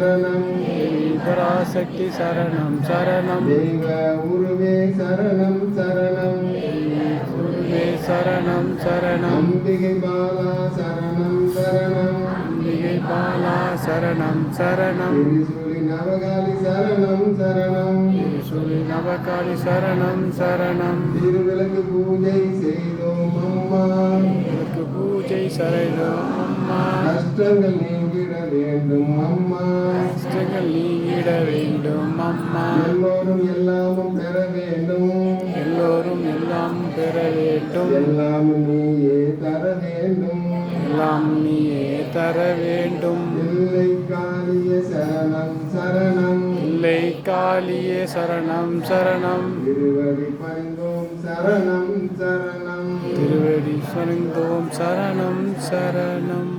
சரணம். பராசக்தி சரணம் சரணம். தெய்வ உருவே சரணம் சரணம். குருவே சரணம் சரணம். அம்பிகை பாலா சரணம் சரணம். அம்பிகை பாலா சரணம் சரணம். நவகாலி சரணம் சரணம். சுழி நவகாளி சரணம் சரணம். திருவிளக்கு பூஜை செய்தோம் அம்மா. பூஜை சரணம் அம்மா. கஷ்டங்கள் நீங்கிட வேண்டும் அம்மா கஷ்டங்கள் நீங்கிட வேண்டும் அம்மா. எல்லோரும் எல்லாமும் பெற வேண்டும். எல்லோரும் எல்லாம் பெற வேண்டும். எல்லாம் நீயே தர வேண்டும். எல்லாம் நீயே தர வேண்டும். இல்லை காலிய சரணம் சரணம். இல்லை காளியே சரணம் சரணம். திருவடி பணிந்தோம் சரணம் சரணம். திருவடி சரணந்தோம் சரணம் சரணம்.